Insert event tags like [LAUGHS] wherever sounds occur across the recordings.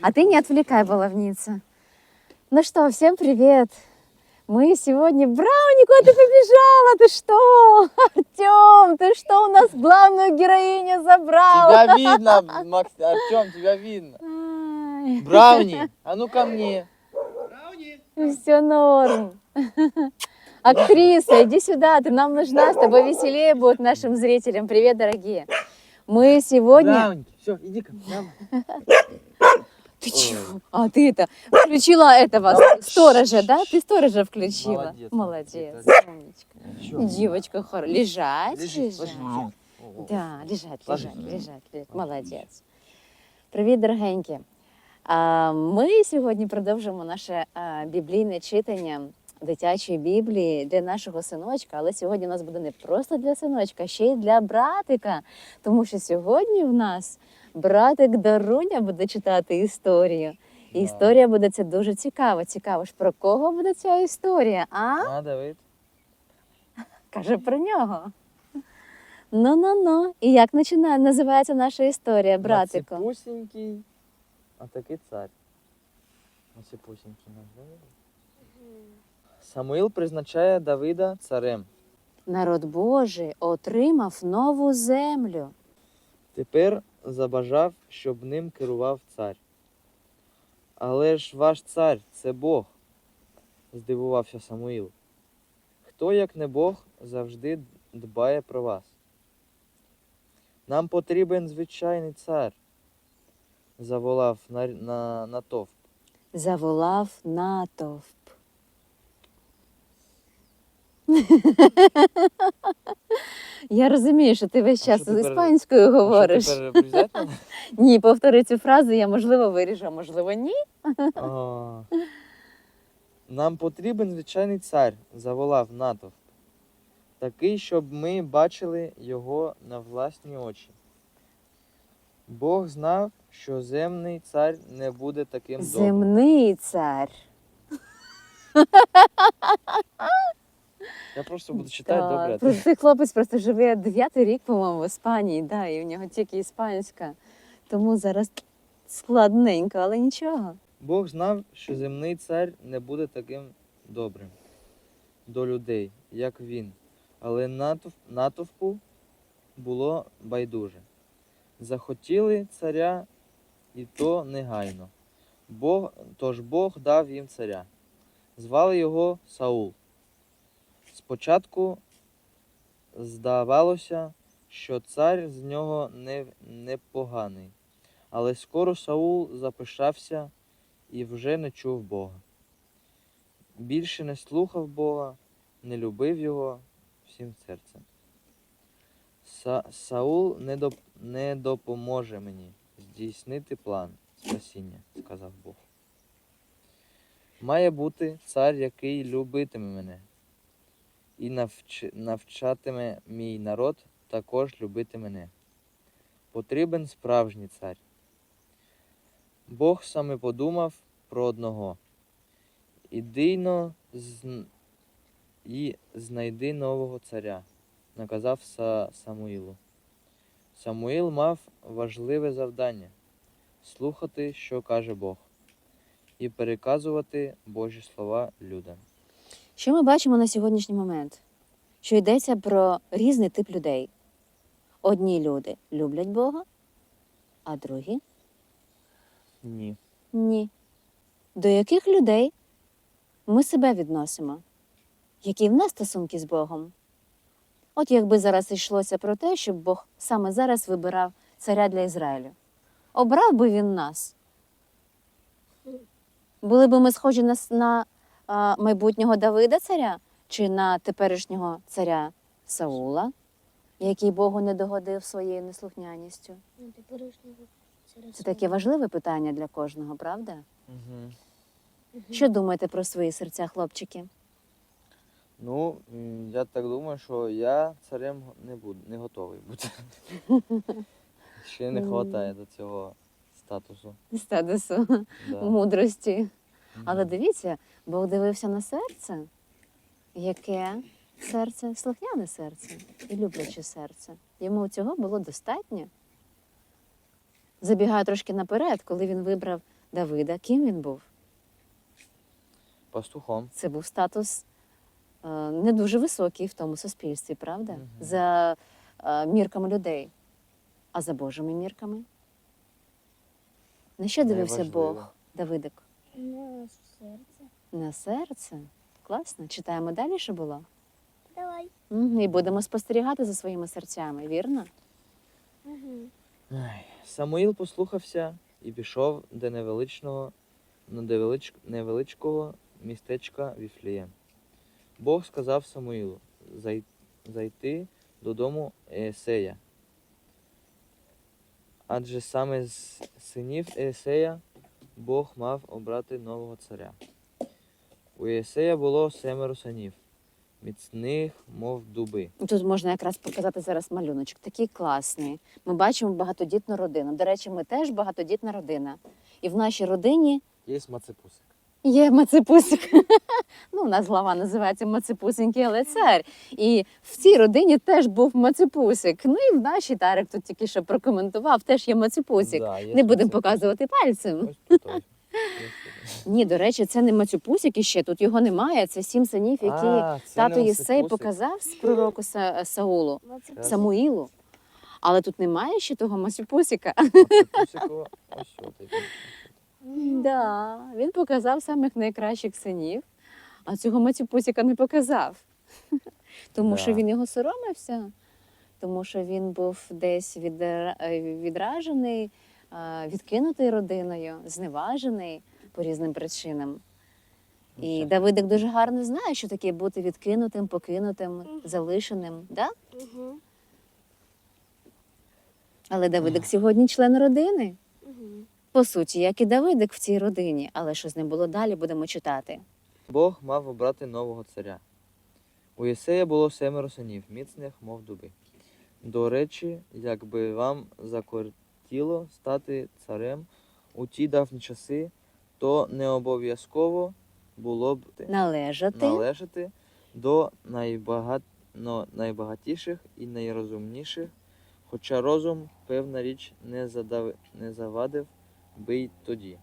А ты не отвлекай, баловница. Ну что, всем привет. Мы сегодня... Брауни, куда ты побежала? Ты что? [LAUGHS] Артем, ты что у нас главную героиню забрал? Тебя видно, Макс, Артем, тебя видно. Брауни, а ну ко мне. Все норм. [LAUGHS] Актриса, иди сюда, ты нам нужна, с тобой веселее будет нашим зрителям. Привет, дорогие. Мы сегодня... Брауни, все, иди ко мне. давай. Ты чего? А ты это включила этого сторожа, да? Ты сторожа включила. Молодец, Молодец, молодец. умничка. Всё. Девочка, хор... лежать, Лежи, лежать. ложись. О, Да, лежать, Ложись. лежать, лежать, лежать. Молодець. Привіт, дорогенькі. А, Ми сьогодні продовжимо наше а, біблійне читання дитячої біблії для нашого синочка. Але сьогодні у нас буде не просто для синочка, а ще й для братика. Тому що сьогодні в нас братик Даруня буде читати історію. І історія буде це дуже цікава. Цікаво ж про кого буде ця історія? А? А, Давид. Каже про нього. Ну ну ну. І як починає називається наша історія, братику? Мацепусенький, а такий цар. Мацепусенький наш, да? Самуїл призначає Давида царем. Народ Божий отримав нову землю. Тепер забажав, щоб ним керував цар. Але ж ваш цар це Бог, здивувався Самуїл. Хто, як не Бог, завжди дбає про вас? Нам потрібен звичайний цар, заволав на, на, натовп. Заволав натовп. [LAUGHS] Я розумію, що ти весь час тепер- іспанською говориш. Що тепер? [LAUGHS] Ні, повтори цю фразу, я можливо виріжу, а можливо ні. А. Нам потрібен звичайний цар, заволав натовп. Такий, щоб ми бачили його на власні очі. Бог знав, що земний цар не буде таким добрим. Земний цар. [LAUGHS] Я просто буду читати Так, добре. Просто цей хлопець просто живе дев'ятий рік, по-моєму, в Іспанії, да, і в нього тільки іспанська. Тому зараз складненько, але нічого. Бог знав, що земний цар не буде таким добрим до людей, як він. Але натовп, натовпу було байдуже. Захотіли царя, і то негайно. Бог, тож Бог дав їм царя. Звали його Саул. Спочатку здавалося, що цар з нього не, непоганий. Але скоро Саул запишався і вже не чув Бога. Більше не слухав Бога, не любив його всім серцем. Са- Саул не, доп- не допоможе мені здійснити план спасіння, сказав Бог. Має бути цар, який любитиме мене, і навч... навчатиме мій народ також любити мене. Потрібен справжній цар. Бог саме подумав про одного. Ідийно зн... і знайди нового царя, наказав Са... Самуїлу. Самуїл мав важливе завдання слухати, що каже Бог, і переказувати Божі слова людям. Що ми бачимо на сьогоднішній момент? Що йдеться про різний тип людей. Одні люди люблять Бога, а другі Ні. ні. До яких людей ми себе відносимо? Які в нас стосунки з Богом? От якби зараз йшлося про те, щоб Бог саме зараз вибирав царя для Ізраїлю. Обрав би він нас. Були б ми схожі на, на майбутнього Давида царя чи на теперішнього царя Саула, який Богу не догодив своєю неслухняністю? Ну, теперішнього царя Це таке важливе питання для кожного, правда? Угу. Що думаєте про свої серця, хлопчики? Ну, я так думаю, що я царем не буду, не готовий бути. [LAUGHS] Ще не вистачає до цього статусу. Статусу Да. мудрості. Але дивіться, Бог дивився на серце, яке серце, слухняне серце і любляче серце. Йому цього було достатньо. Забігаю трошки наперед, коли він вибрав Давида, ким він був? Пастухом. Це був статус е, не дуже високий в тому суспільстві, правда? Мгм. За е, мірками людей. А за Божими мірками? На що дивився Бог, Давидик? На серце. На серце? Класно. Читаємо далі, що було? Давай. І будемо спостерігати за своїми серцями, вірно? Угу. Ай, Самуїл послухався і пішов до невеличного, ну, невелич- невеличкого містечка Віфлієм. Бог сказав Самуїлу «Зай- зайти додому Есея. Адже саме з синів Есея Бог мав обрати нового царя. У Есея було семеро синів, міцних, мов дуби. Тут можна якраз показати зараз малюночок. Такий класний. Ми бачимо багатодітну родину. До речі, ми теж багатодітна родина. І в нашій родині Є мацепусик. є мацепусик. [LAUGHS] Ну, у нас глава називається Мацепусенький, але цар. І в цій родині теж був мацепусик. Ну і в нашій Тарик тут тільки що прокоментував, теж є мацепусик. Да, є Не будемо показувати пальцем. Ось тут ось. [LAUGHS] Ні, до речі, це не мацепусик іще. Тут його немає. Це сім синів, які А, це тато не Єсей показав з [LAUGHS] пророку Са- Саулу. Раз. Самуїлу. Але тут немає ще того Масюпусіка. Мацепусику ось от який. Да, він показав самих найкращих синів, а цього Мацюпусіка не показав. [LAUGHS] Тому що він його соромився, тому що він був десь відра- е, відражений, е, відкинутий родиною, зневажений по різним причинам. І. Давидик дуже гарно знає, що таке бути відкинутим, покинутим, залишеним. Да? Угу. Але Давидик сьогодні член родини. Угу. По суті, як і Давидик в цій родині, але що з ним було далі, будемо читати. Бог мав обрати нового царя. У Єсея було семеро синів, міцних, мов дуби. До речі, якби вам закортіло стати царем у ті давні часи, то не обов'язково було б Належати належати до найбагат... но найбагатіших і найрозумніших, хоча розум, певна річ, не, задав... не завадив би й тоді.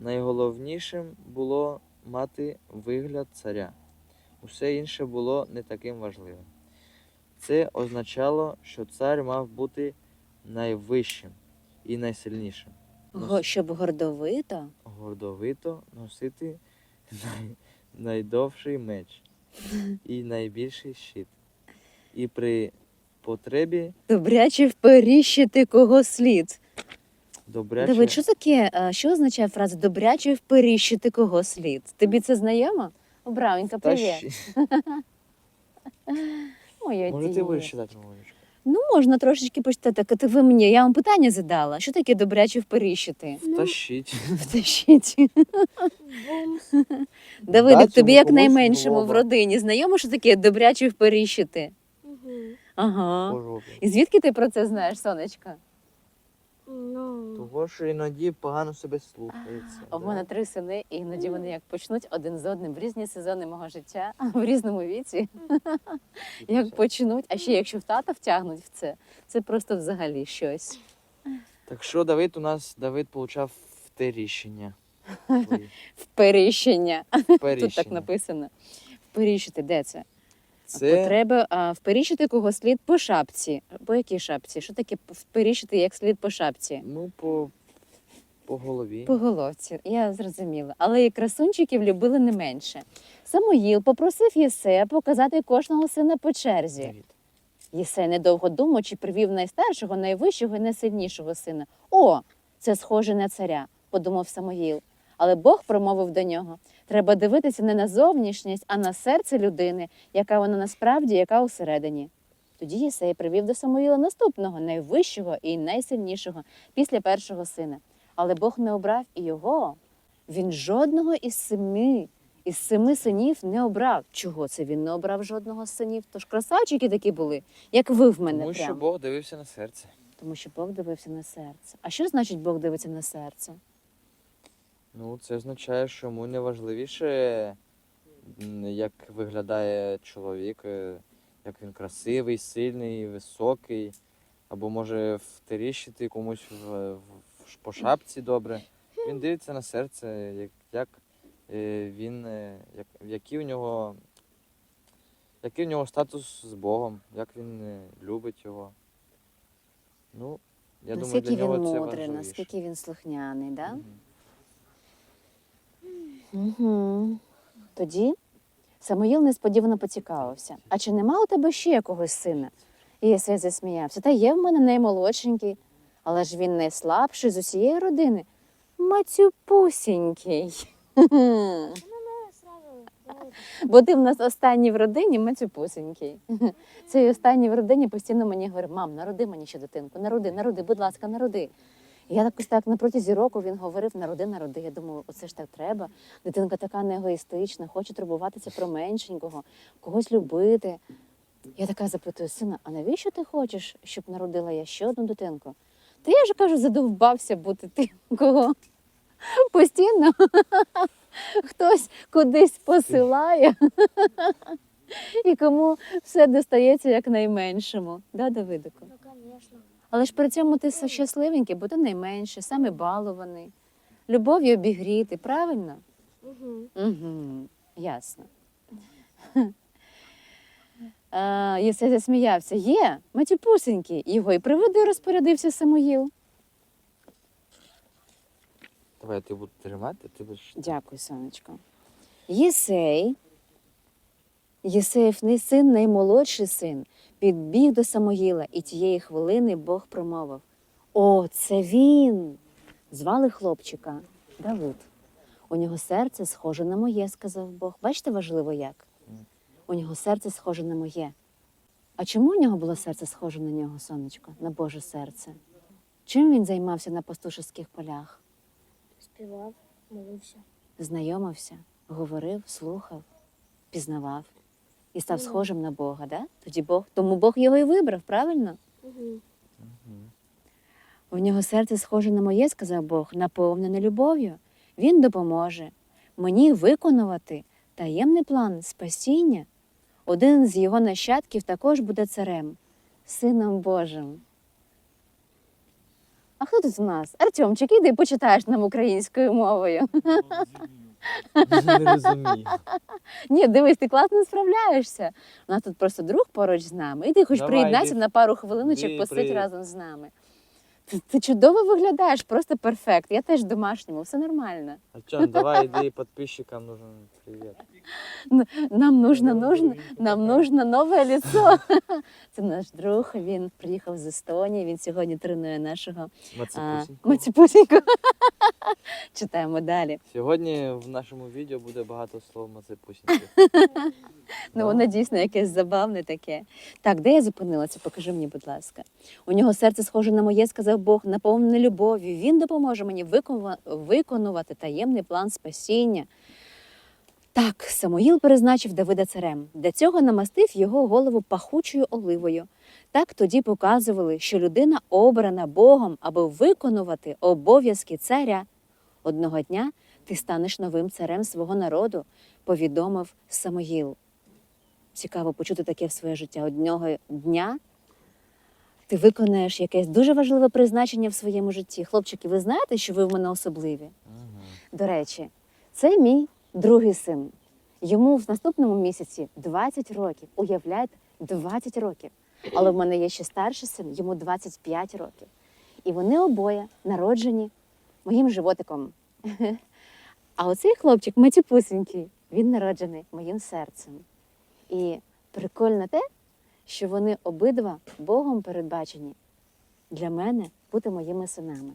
Найголовнішим було мати вигляд царя. Усе інше було не таким важливим. Це означало, що цар мав бути найвищим і найсильнішим, го- щоб гордовито. гордовито носити [LAUGHS] най... найдовший меч і найбільший щит. І при потребі Добряче вперіщити кого слід. добряче Давид, що таке? е, Що означає фраза добряче вперіщити кого слід? Тобі це знайомо? Браунька, привіт. щ- [LAUGHS] Моя Може, ти дія. будеш читати мовочку? Ну, можна трошечки почитати. Так, ти ви мені, я вам питання задала. Що таке добряче вперіщити? Втащить. Втащіть. Бумс. [LAUGHS] Давидик, тобі як в найменшому в родині знайомо, що таке добряче вперіщити? Угу. Ага. І звідки ти про це знаєш, сонечка? Ну. Того, що іноді погано себе слухається. У да. мене три сини, і іноді вони як почнуть один з одним в різні сезони мого життя, [LAUGHS] в різному віці. Як почнуть, а ще якщо в тата втягнуть в це, це просто взагалі щось. Так що Давид у нас Давид получав втеріщення. [LAUGHS] Свої. Вперіщення. Тут так написано. Вперіщити, де це? Це Потреба а, вперіщити кого слід по шапці. По якій шапці? Що таке вперіщити як слід по шапці? ну по, по голові. По головці, я зрозуміла. Але і красунчиків любили не менше. Самуїл попросив Єсея показати кожного сина по черзі. Давид. Єсей, недовго думаючи, привів найстаршого, найвищого і найсильнішого сина. О, це схоже на царя, подумав Самуїл. Але Бог промовив до нього: треба дивитися не на зовнішність, а на серце людини, яка вона насправді, яка усередині. Тоді Єсей привів до Самуїла наступного, найвищого і найсильнішого після першого сина. Але Бог не обрав і його. Він жодного із семи, із семи синів не обрав. Чого це він не обрав жодного з синів? Тож красавчики такі були, як ви в мене Тому що. Бог дивився на серце. Тому що Бог дивився на серце. А що значить Бог дивиться на серце? Ну, це означає, що йому не важливіше, як виглядає чоловік, е, як він красивий, сильний, високий, або може втеріщити комусь в, в, в- по шапці добре. Він дивиться на серце, як, як е, він, е, як, який у нього, який у нього статус з Богом, як він любить його. Ну, я думаю, наскільки для нього він це мудрий, важливіше. наскільки він слухняний, да? Мгм. Угу. Тоді Самуїл несподівано поцікавився: а чи нема у тебе ще якогось сина? І Єсей засміявся. Та є в мене наймолодшенький, але ж він найслабший з усієї родини. Мацюпусінький. [LAUGHS] Бо ти в нас останній в родині, мацюпусінький. Цей останній в родині постійно мені говорить: мам, народи мені ще дитинку, народи, народи, будь ласка, народи. Я якось так на протязі року він говорив: народи, народи. Я думаю, оце ж так треба. Дитинка така неегоїстична, хоче турбуватися про меншенького, когось любити. Я така запитую, сина, а навіщо ти хочеш, щоб народила я ще одну дитинку? Та я ж кажу, задовбався бути тим, кого постійно [LAUGHS] хтось кудись посилає, [LAUGHS] і кому все достається як найменшому. Да, Давидику? Ну, конечно. Але ж при цьому ти щасливенький, бо ти найменший, саме балований, любов'ю обігріти, правильно? Угу. Угу, ясно. [LAUGHS] А, Єсей засміявся. Є, матюпусенький, його і приведи, розпорядився Самуїл. Давай я тебе буду тримати, ти будеш. Дякую, сонечко. Єсей, Єсеїв син, наймолодший син, підбіг до Самоїла, і тієї хвилини Бог промовив: О, це він! Звали хлопчика Давид. У нього серце схоже на моє, сказав Бог. Бачите, важливо як? У нього серце схоже на моє. А чому у нього було серце схоже на нього, сонечко, на Боже серце? Чим він займався на пастушеських полях? Співав, молився. знайомився, говорив, слухав, пізнавав і став схожим на Бога, да? Тоді Бог, тому Бог його і вибрав, правильно? Угу. В нього серце схоже на моє, сказав Бог, наповнене любов'ю. Він допоможе мені виконувати таємний план спасіння. Один з його нащадків також буде царем, сином Божим. А хто тут у нас? Артемчик, іди почитаєш нам українською мовою. Не розумію. Ні, дивись, ти класно справляєшся. У нас тут просто друг поруч з нами, і ти хоч Давай, приєднайся на пару хвилиночок, Іди, посидь разом з нами. Ти, ти чудово виглядаєш, просто перфект. Я теж домашньому, все нормально. Артем, давай іди підписчикам нужен привіт. Нам нужно, нужно, нам нужно нове лицо. [LAUGHS] Це наш друг. Він приїхав з Естонії. Він сьогодні тренує нашого а, Мацепусінько. Маціпусіньку. [LAUGHS] Читаємо далі. Сьогодні в нашому відео буде багато слов Мацепусіньки. [LAUGHS] Ну, воно дійсно якесь забавне таке. Так, де я зупинилася? Покажи мені, будь ласка. У нього серце схоже на моє, сказав Бог, наповнене любов'ю. Він допоможе мені виконувати таємний план спасіння. Так, Самуїл перезначив Давида царем. Для цього намастив його голову пахучою оливою. Так тоді показували, що людина обрана Богом, аби виконувати обов'язки царя. Одного дня ти станеш новим царем свого народу, повідомив Самуїл. Цікаво почути таке в своє життя. Одного дня ти виконаєш якесь дуже важливе призначення в своєму житті. Хлопчики, ви знаєте, що ви в мене особливі? Мгм. До речі, це мій другий син. Йому в наступному місяці 20 років. Уявляєте, 20 років. Але в мене є ще старший син, йому 25 років. І вони обоє народжені моїм животиком. [LAUGHS] А оцей хлопчик, матюпусенький, він народжений моїм серцем. І прикольно те, що вони обидва Богом передбачені для мене бути моїми синами.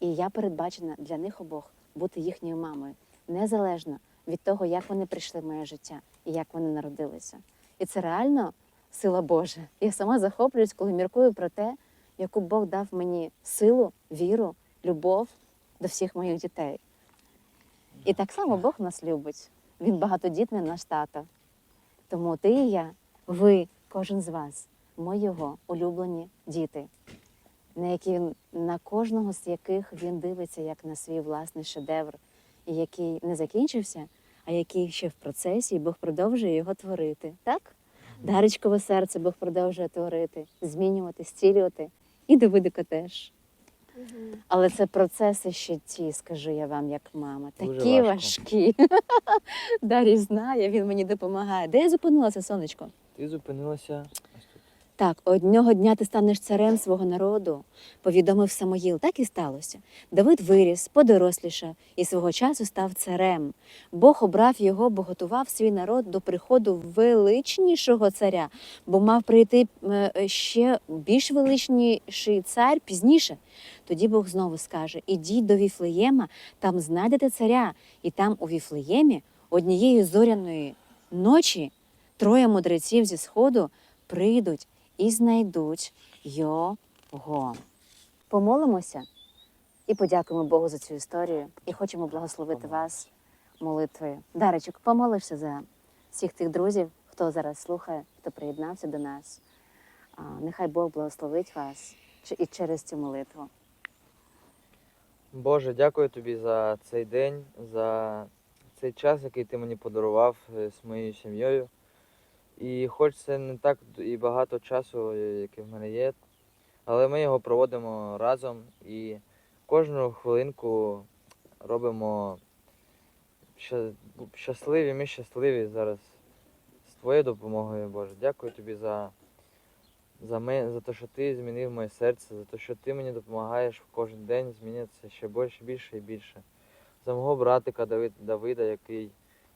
І я передбачена для них обох бути їхньою мамою, незалежно від того, як вони прийшли в моє життя і як вони народилися. І це реально сила Божа. Я сама захоплююсь, коли міркую про те, яку Бог дав мені силу, віру, любов до всіх моїх дітей. І так само Бог нас любить. Він багатодітний наш тато. Тому ти і я, ви, кожен з вас, ми його улюблені діти, на які на кожного з яких він дивиться як на свій власний шедевр, і який не закінчився, а який ще в процесі, і Бог продовжує його творити. Так? Даречкове серце Бог продовжує творити, змінювати, зцілювати. І Давидика теж. Але це процеси ще ті, скажу я вам, як мама. Дуже Такі важко. важкі. [LAUGHS] Дарій знає, він мені допомагає. Де я зупинилася, сонечко? Ти зупинилася. Так, одного дня ти станеш царем свого народу, повідомив Самоїл. Так і сталося. Давид виріс, подорослішав і свого часу став царем. Бог обрав його, бо готував свій народ до приходу величнішого царя, бо мав прийти е, ще більш величніший цар пізніше. Тоді Бог знову скаже: Ідіть до Віфлеєма, там знайдете царя, і там у Віфлеємі однієї зоряної ночі троє мудреців зі сходу прийдуть і знайдуть його. Помолимося і подякуємо Богу за цю історію. І хочемо благословити вас молитвою. Даричок, помолишся за всіх тих друзів, хто зараз слухає, хто приєднався до нас. Нехай Бог благословить вас і через цю молитву. Боже, дякую тобі за цей день, за цей час, який ти мені подарував е, з моєю сім'єю. І хоч це не так і багато часу, е, яке в мене є, але ми його проводимо разом і кожну хвилинку робимо щасливі. Ми щасливі зараз з твоєю допомогою, Боже. Дякую тобі за, за, ме, за те, що ти змінив моє серце, за те, що ти мені допомагаєш кожен день змінитися ще більше, більше і більше. За мого братика Давид, Давида, який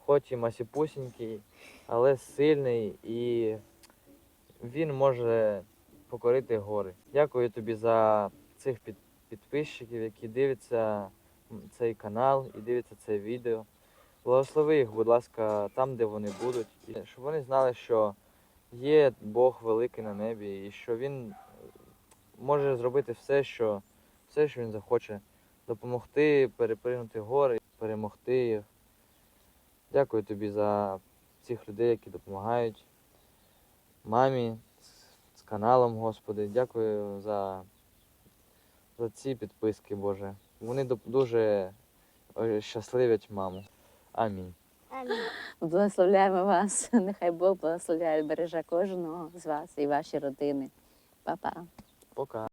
хоч і масіпусінький, але сильний і він може покорити гори. Дякую тобі за цих під, підписчиків, які дивляться цей канал і дивляться це відео. Благослови їх, будь ласка, там, де вони будуть, і щоб вони знали, що є Бог великий на небі, і що Він може зробити все, що, все, що він захоче, допомогти перепригнути гори, перемогти їх. Дякую тобі за цих людей, які допомагають мамі з- з каналом, Господи. Дякую за, за ці підписки, Боже. Вони дуже щасливять маму. Амінь. Амінь. Благословляємо вас. [LAUGHS] Нехай Бог благословляє, береже кожного з вас і ваші родини. Па-па. Пока.